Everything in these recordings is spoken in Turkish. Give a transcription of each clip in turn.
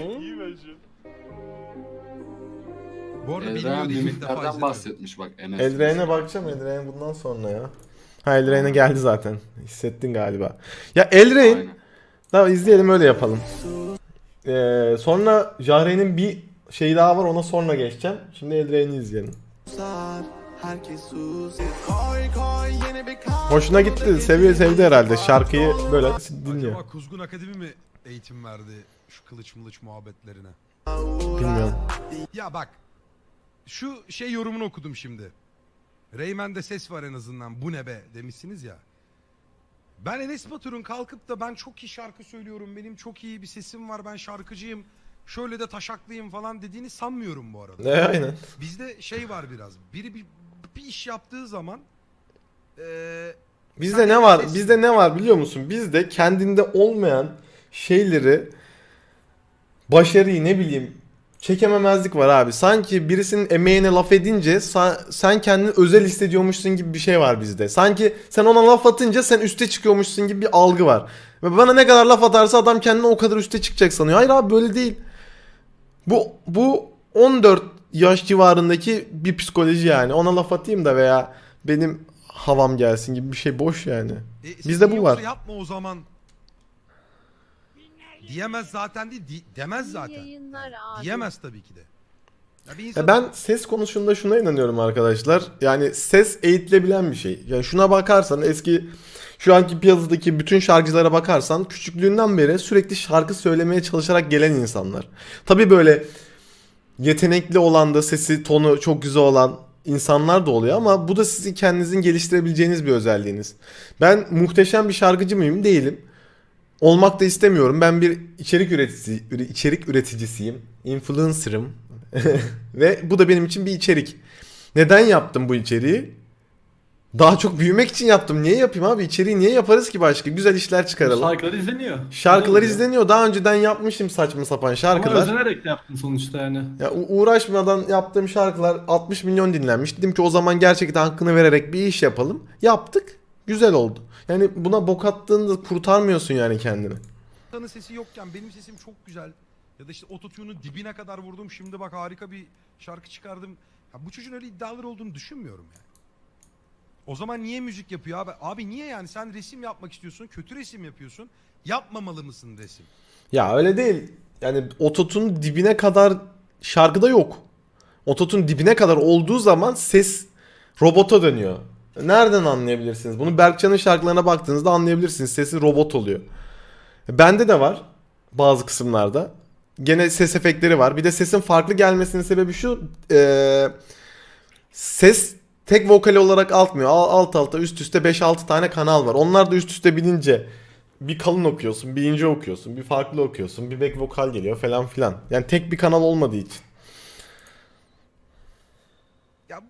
İyi bence. Bu arada Eldiren bilmiyordu ilk defa mimiklerden izledim. bahsetmiş bak Enes. Eldrain'e bakacağım. Eldrain bundan sonra ya. Ha Eldrain'e geldi zaten. Hissettin galiba. Ya Eldrain Aynen. Tamam izleyelim öyle yapalım. Ee, sonra Jahre'nin bir şeyi daha var ona sonra geçeceğim. Şimdi Eldrain'i izleyelim. Hoşuna gitti. Seviyor sevdi herhalde. Şarkıyı böyle dinliyor. Acaba Kuzgun Akademi mi eğitim verdi şu kılıç mılıç muhabbetlerine? Bilmiyorum. Ya bak şu şey yorumunu okudum şimdi. Reymen'de ses var en azından bu ne be demişsiniz ya. Ben Enes Batur'un kalkıp da ben çok iyi şarkı söylüyorum benim çok iyi bir sesim var ben şarkıcıyım şöyle de taşaklıyım falan dediğini sanmıyorum bu arada. Ne aynen. Bizde şey var biraz biri bir, bir iş yaptığı zaman eee Bizde ne var? Bizde ne var biliyor musun? Bizde kendinde olmayan şeyleri başarıyı ne bileyim çekememezlik var abi. Sanki birisinin emeğine laf edince sen kendini özel hissediyormuşsun gibi bir şey var bizde. Sanki sen ona laf atınca sen üste çıkıyormuşsun gibi bir algı var. Ve bana ne kadar laf atarsa adam kendine o kadar üste çıkacak sanıyor. Hayır abi böyle değil. Bu bu 14 yaş civarındaki bir psikoloji yani. Ona laf atayım da veya benim havam gelsin gibi bir şey boş yani. E, Bizde bu var. Yapma o zaman. Diyemez zaten değil, di- demez zaten. Diyemez tabii ki de. Ya bir insan Ya ben ses konusunda şuna inanıyorum arkadaşlar. Yani ses eğitilebilen bir şey. Yani şuna bakarsan eski şu anki piyasadaki bütün şarkıcılara bakarsan küçüklüğünden beri sürekli şarkı söylemeye çalışarak gelen insanlar. Tabii böyle yetenekli olan da sesi tonu çok güzel olan insanlar da oluyor ama bu da sizin kendinizin geliştirebileceğiniz bir özelliğiniz. Ben muhteşem bir şarkıcı mıyım? Değilim. Olmak da istemiyorum. Ben bir içerik üreticisi, üre- içerik üreticisiyim. Influencer'ım. Ve bu da benim için bir içerik. Neden yaptım bu içeriği? Daha çok büyümek için yaptım. Niye yapayım abi? İçeriği niye yaparız ki başka? Güzel işler çıkaralım. Şarkılar izleniyor. Şarkılar Güzel izleniyor. Daha önceden yapmışım saçma sapan Ama şarkılar. özenerek de yaptın sonuçta yani. Ya u- uğraşmadan yaptığım şarkılar 60 milyon dinlenmiş. Dedim ki o zaman gerçekten hakkını vererek bir iş yapalım. Yaptık. Güzel oldu. Yani buna bok attığında kurtarmıyorsun yani kendini. insanın sesi yokken benim sesim çok güzel. Ya da işte ototune'un dibine kadar vurdum. Şimdi bak harika bir şarkı çıkardım. Ya bu çocuğun öyle iddiaları olduğunu düşünmüyorum yani. O zaman niye müzik yapıyor abi? Abi niye yani sen resim yapmak istiyorsun, kötü resim yapıyorsun. Yapmamalı mısın resim? Ya öyle değil. Yani ototun dibine kadar şarkıda yok. Ototun dibine kadar olduğu zaman ses robota dönüyor. Nereden anlayabilirsiniz? Bunu Berkcan'ın şarkılarına baktığınızda anlayabilirsiniz. Sesi robot oluyor. Bende de var bazı kısımlarda. Gene ses efektleri var. Bir de sesin farklı gelmesinin sebebi şu. eee, ses tek vokal olarak altmıyor. Al- Alt alta üst üste 5-6 tane kanal var. Onlar da üst üste binince bir kalın okuyorsun, bir ince okuyorsun, bir farklı okuyorsun, bir back vokal geliyor falan filan. Yani tek bir kanal olmadığı için. Ya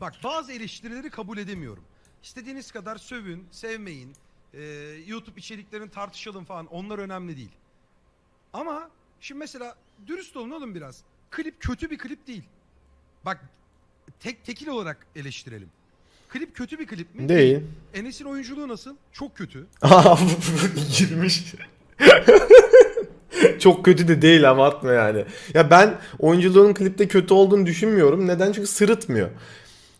bak bazı eleştirileri kabul edemiyorum. İstediğiniz kadar sövün, sevmeyin, e, YouTube içeriklerini tartışalım falan onlar önemli değil. Ama şimdi mesela dürüst olun oğlum biraz. Klip kötü bir klip değil. Bak tek tekil olarak eleştirelim. Klip kötü bir klip mi? Değil. Enes'in oyunculuğu nasıl? Çok kötü. Girmiş. Çok kötü de değil ama atma yani. Ya ben oyunculuğun klipte kötü olduğunu düşünmüyorum. Neden? Çünkü sırıtmıyor.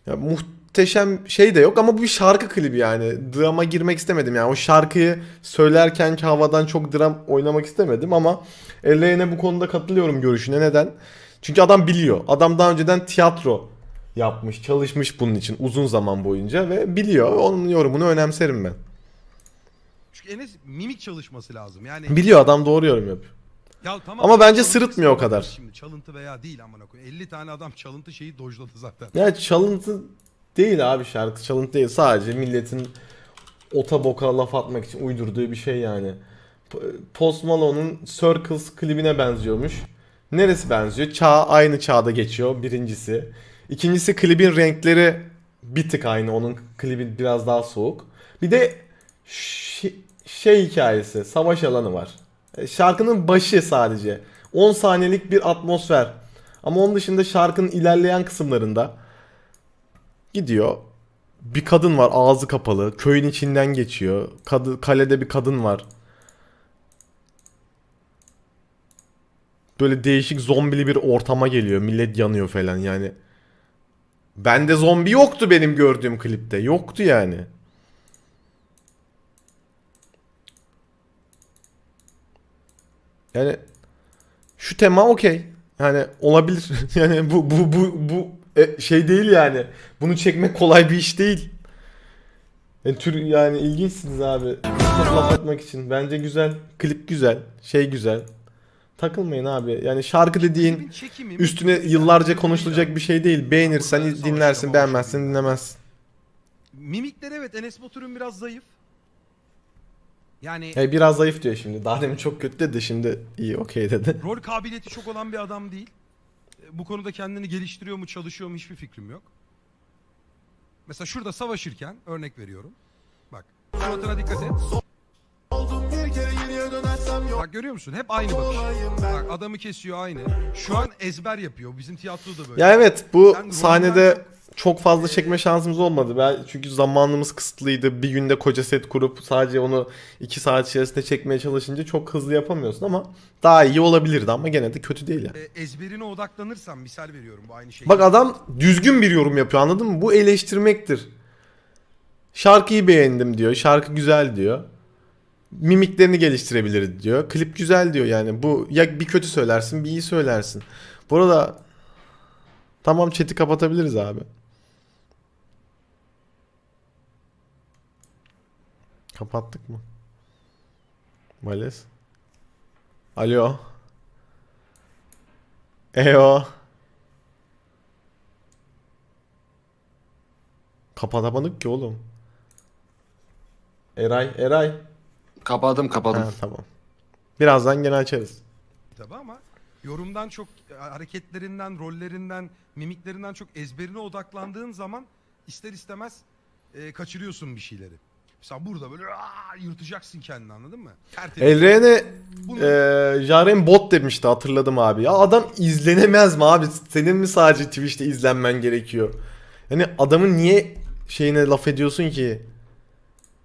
Ya muhteşem şey de yok ama bu bir şarkı klibi yani. Drama girmek istemedim yani. O şarkıyı söylerkenki havadan çok dram oynamak istemedim ama Elleğine bu konuda katılıyorum görüşüne. Neden? Çünkü adam biliyor. Adam daha önceden tiyatro yapmış, çalışmış bunun için uzun zaman boyunca ve biliyor. Onun yorumunu önemserim ben. Çünkü Enes mimik çalışması lazım. Yani Biliyor adam doğru yorum yapıyor. Ya tamam. Ama bence sırıtmıyor o kadar. Şimdi çalıntı veya değil amına koyayım. 50 tane adam çalıntı şeyi dojladı zaten. Ya çalıntı değil abi şarkı çalıntı değil. Sadece milletin ota boka laf atmak için uydurduğu bir şey yani. Post Malone'un Circles klibine benziyormuş. Neresi benziyor? Çağ aynı çağda geçiyor birincisi. İkincisi klibin renkleri bir tık aynı. Onun klibi biraz daha soğuk. Bir de şey hikayesi, savaş alanı var. E, Şarkının başı sadece. 10 saniyelik bir atmosfer. Ama onun dışında şarkının ilerleyen kısımlarında gidiyor. Bir kadın var ağzı kapalı. Köyün içinden geçiyor. Kadı, kalede bir kadın var. böyle değişik zombili bir ortama geliyor. Millet yanıyor falan yani. Bende zombi yoktu benim gördüğüm klipte. Yoktu yani. Yani şu tema okey. Yani olabilir. Yani bu bu bu bu e, şey değil yani. Bunu çekmek kolay bir iş değil. Yani tür yani ilginçsiniz abi. Laf atmak için. Bence güzel. Klip güzel. Şey güzel. Takılmayın abi. Yani şarkı dediğin üstüne yıllarca konuşulacak bir şey değil. Beğenirsen dinlersin, beğenmezsen dinlemezsin. Mimikleri evet Enes Batur'un biraz zayıf. Yani Hey biraz zayıf diyor şimdi. Daha demin çok kötü dedi şimdi iyi okey dedi. rol kabiliyeti çok olan bir adam değil. E, Bu konuda kendini geliştiriyor mu, çalışıyor mu hiçbir fikrim yok. Mesela şurada savaşırken örnek veriyorum. Bak suratına dikkat et. Bak görüyor musun? Hep aynı bakış. Bak adamı kesiyor aynı. Şu an ezber yapıyor. Bizim tiyatroda böyle. Ya evet bu Ben sahnede rolden çok fazla çekme şansımız olmadı. Ben çünkü zamanımız kısıtlıydı. Bir günde koca set kurup sadece onu 2 saat içerisinde çekmeye çalışınca çok hızlı yapamıyorsun ama daha iyi olabilirdi ama gene de kötü değil yani. E, ezberine odaklanırsan misal veriyorum bu aynı şey. Bak adam düzgün bir yorum yapıyor anladın mı? Bu eleştirmektir. Şarkıyı beğendim diyor. Şarkı güzel diyor. Mimiklerini geliştirebilir diyor. Klip güzel diyor yani. Bu ya bir kötü söylersin bir iyi söylersin. Bu arada tamam chat'i kapatabiliriz abi. Kapattık mı? Males. Alo. Eyo. Kapatamadık ki oğlum. Eray, Eray. Kapadım kapadım. Ha, tamam. Birazdan gene açarız. tabii ama yorumdan çok hareketlerinden, rollerinden, mimiklerinden çok ezberine odaklandığın zaman ister istemez e, kaçırıyorsun bir şeyleri. Mesela burada böyle "Aa!" yırtacaksın kendini anladın mı? Tertemiz. Elren'e Bunu- e, Jaren bot demişti hatırladım abi. Ya adam izlenemez mi abi? Senin mi sadece Twitch'te izlenmen gerekiyor? Yani adamın niye şeyine laf ediyorsun ki?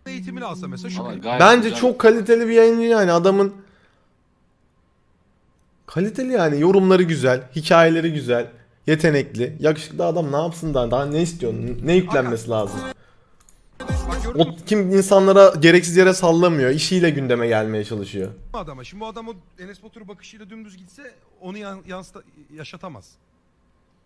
eğitimini alsa mesela şu Ama klip. gayet Bence güzel. çok kaliteli bir yayıncı yani adamın kaliteli yani yorumları güzel, hikayeleri güzel, yetenekli, yakışıklı adam ne yapsın daha daha ne istiyorsun? Ne yüklenmesi lazım? Mü O kim insanlara gereksiz yere sallamıyor, işiyle gündeme gelmeye çalışıyor. adama? Şimdi bu adam o Enes Batur bakışıyla dümdüz gitse onu yan, yansıta, yaşatamaz.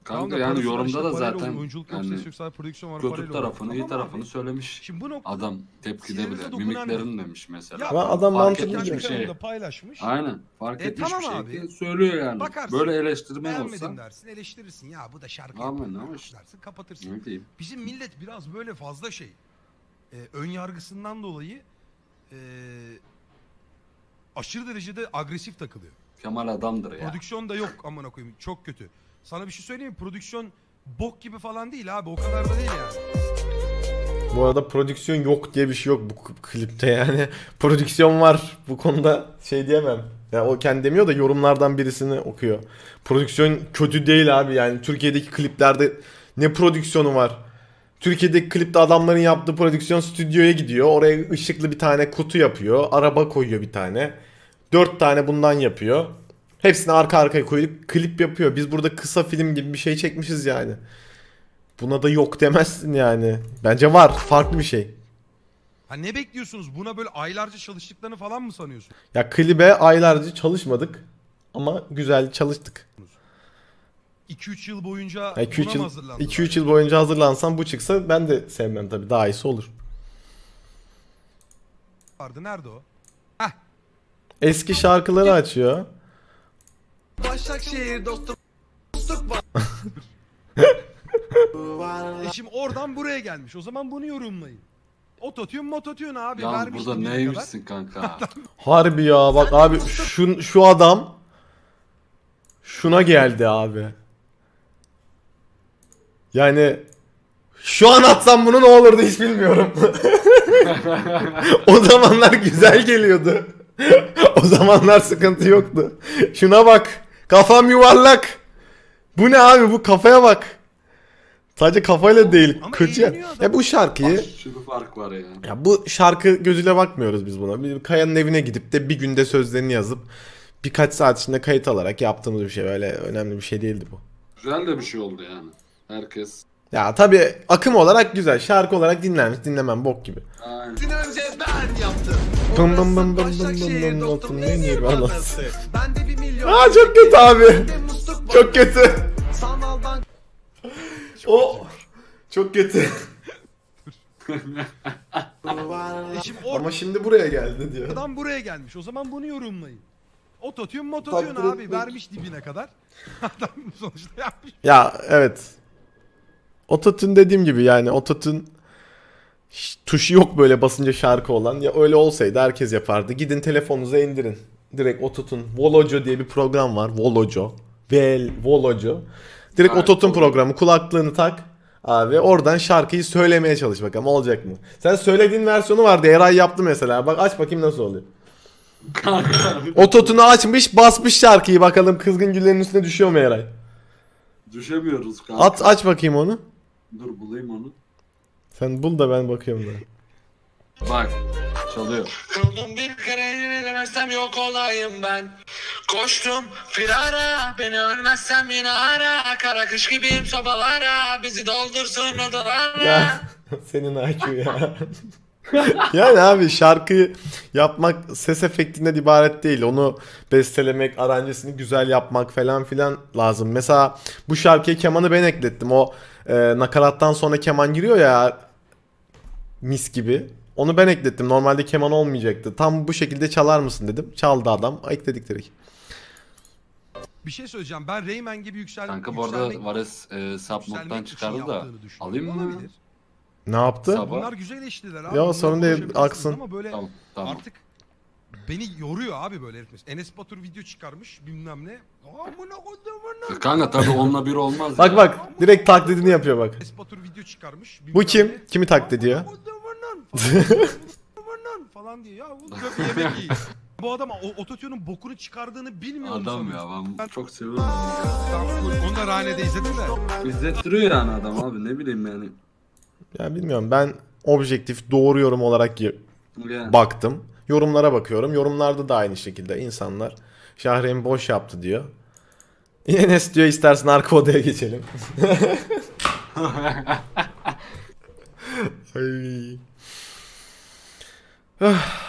Tamam Kanka da yani parası var, yorumda işte da parayla zaten olur, oyunculuk yok, yani ses yok, sadece prodüksiyon var, kötü tarafını, iyi Tamam tarafını abi. söylemiş. Şimdi bu noktada Adam tepkide Sinirimize bile. dokunan Mimiklerin demiş mesela. Ya Ama adam fark mantıklı etmiş kendi bir şey. kanalında paylaşmış. Aynen. Fark E, etmiş tamam bir şey abi. söylüyor yani. Bakarsın, Böyle eleştirmen Beğenmedim olsa dersin, eleştirirsin. Ya bu da şarkı Aman, yapıyor ama dersin, kapatırsın. ne diyeyim. Bizim millet biraz böyle fazla şey. E, ön yargısından dolayı e, aşırı derecede agresif takılıyor. Kemal adamdır ya. Prodüksiyon da yok amına koyayım. Çok kötü. Sana bir şey söyleyeyim mi? Prodüksiyon bok gibi falan değil abi. O kadar da değil yani. Bu arada prodüksiyon yok diye bir şey yok bu klipte yani. prodüksiyon var. Bu konuda şey diyemem. Ya o kendi demiyor da yorumlardan birisini okuyor. Prodüksiyon kötü değil abi yani. Türkiye'deki kliplerde ne prodüksiyonu var? Türkiye'deki klipte adamların yaptığı prodüksiyon stüdyoya gidiyor. Oraya ışıklı bir tane kutu yapıyor. Araba koyuyor bir tane. Dört tane bundan yapıyor. Hepsini arka arkaya koyup klip yapıyor. Biz burada kısa film gibi bir şey çekmişiz yani. Buna da yok demezsin yani. Bence var. Farklı bir şey. Ha ne bekliyorsunuz? Buna böyle aylarca çalıştıklarını falan mı sanıyorsun? Ya klibe aylarca çalışmadık. Ama güzel çalıştık. 2-3 yıl boyunca Ya buna 2-3 mı yıl, hazırlandılar? 2-3 yıl boyunca hazırlansam bu çıksa ben de sevmem tabii. Daha iyisi olur. vardı. Nerede o? Eski şarkıları açıyor. Başakşehir dostum E şimdi oradan buraya gelmiş. O zaman bunu yorumlayın. Ototune mototune abi. Vermiş burada neymişsin kanka? Harbi ya bak abi şu, şu adam şuna geldi abi. Yani şu an atsam bunu ne olurdu hiç bilmiyorum. o zamanlar güzel geliyordu. o zamanlar sıkıntı yoktu. Şuna bak. Kafam yuvarlak. Bu ne abi bu kafaya bak. Sadece kafayla değil. Ama eğleniyor adam. Ya bu şarkıyı Şu bir fark var ya. ya bu şarkı gözüyle bakmıyoruz biz buna. Bir Kaya'nın evine gidip de bir günde sözlerini yazıp birkaç saat içinde kayıt alarak yaptığımız bir şey. Öyle önemli bir şey değildi bu. Güzel de bir şey oldu yani. Herkes. Ya tabii akım olarak güzel. Şarkı olarak dinlenmiş. Dinlemem bok gibi. Aynen. önce ben yaptım. Bım bım bım bım bım bım bım bım ne bım diyor bım bana? bım. Ben de bir milyon. Aa çok kötü abi. Çok kötü. Sanaldan O çok kötü. E şimdi Ama şimdi buraya geldi diyor. oradan buraya gelmiş. O zaman bunu yorumlayın. Ototune mototune Takdir abi etmek. vermiş dibine kadar. Adam sonuçta yapmış. Ya evet. Ototune dediğim gibi yani ototune tuşu yok böyle basınca şarkı olan. Ya öyle olsaydı herkes yapardı. Gidin telefonunuza indirin. Direkt ototune. Volojo diye bir program var. Volojo. Vel, Volojo. Direkt Evet, ototune programı. Kulaklığını tak. Abi oradan şarkıyı söylemeye çalış bakalım olacak mı? Sen söylediğin versiyonu vardı. Eray yaptı mesela. Bak aç bakayım nasıl oluyor. Ototunu açmış basmış şarkıyı bakalım kızgın güllerin üstüne düşüyor mu Eray? Düşemiyoruz kanka. At aç bakayım onu. Dur bulayım onu. Sen bul da ben bakıyorum da. Bak. Çalıyor. Kıldım bir kere yine demezsem yok olayım ben Koştum firara beni ölmezsem yine ara Kara kış gibiyim sobalara bizi doldursun odalara Ya senin IQ ya. yani abi şarkıyı yapmak ses efektinden ibaret değil. Onu bestelemek, aranjesini güzel yapmak falan filan lazım. Mesela bu şarkıya kemanı ben eklettim. O e, nakarattan sonra keman giriyor ya mis gibi. Onu ben eklettim. Normalde keman olmayacaktı. Tam bu şekilde çalar mısın dedim. Çaldı adam. Ekledik direkt. Bir şey söyleyeceğim. Ben Rayman gibi yüksel Kanka bu arada Vares e, sub moddan çıkardı da. Alayım mı? Olabilir. Ne yaptı? Sabah. Bunlar güzel eleştiriler abi. Ya, Bunları sorun değil, konuşabilirsiniz aksın. Ama böyle Tamam tamam. artık beni yoruyor abi böyle herif. Enes Batur video çıkarmış bilmem ne. Amına kodumun E, Kanka tabii onunla bir olmaz Bak ya. bak direkt taklidini yapıyor bak. Enes Batur video çıkarmış. Bu bilmem kim? ne. Kimi taklit ediyor? Amına kodumun falan. Diyor. Ya bu kötü yemek yiyin. Bu adam o ototune'un bokunu çıkardığını bilmiyor mu Adam ya sanıyorsun? ben çok seviyorum. Tamam, Onu da Rane'de izledim de. İzlettiriyor yani adam abi ne bileyim yani. Ya bilmiyorum ben objektif doğru yorum olarak y- Yani. baktım. Yorumlara bakıyorum. Yorumlarda da aynı şekilde insanlar Şahreyn boş yaptı diyor. Enes diyor istersen arka odaya geçelim. Ay. Ah.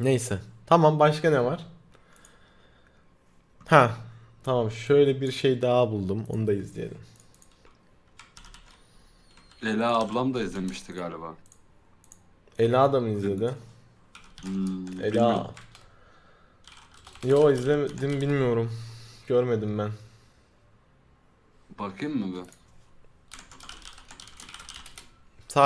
Neyse. Tamam başka ne var? Ha. Tamam şöyle bir şey daha buldum. Onu da izleyelim. Ela ablam da izlemişti galiba. Ela da mı izledi? Hmm, Ela. bilmiyorum. Yo izlemedim bilmiyorum. Görmedim ben. Bakayım mı bir?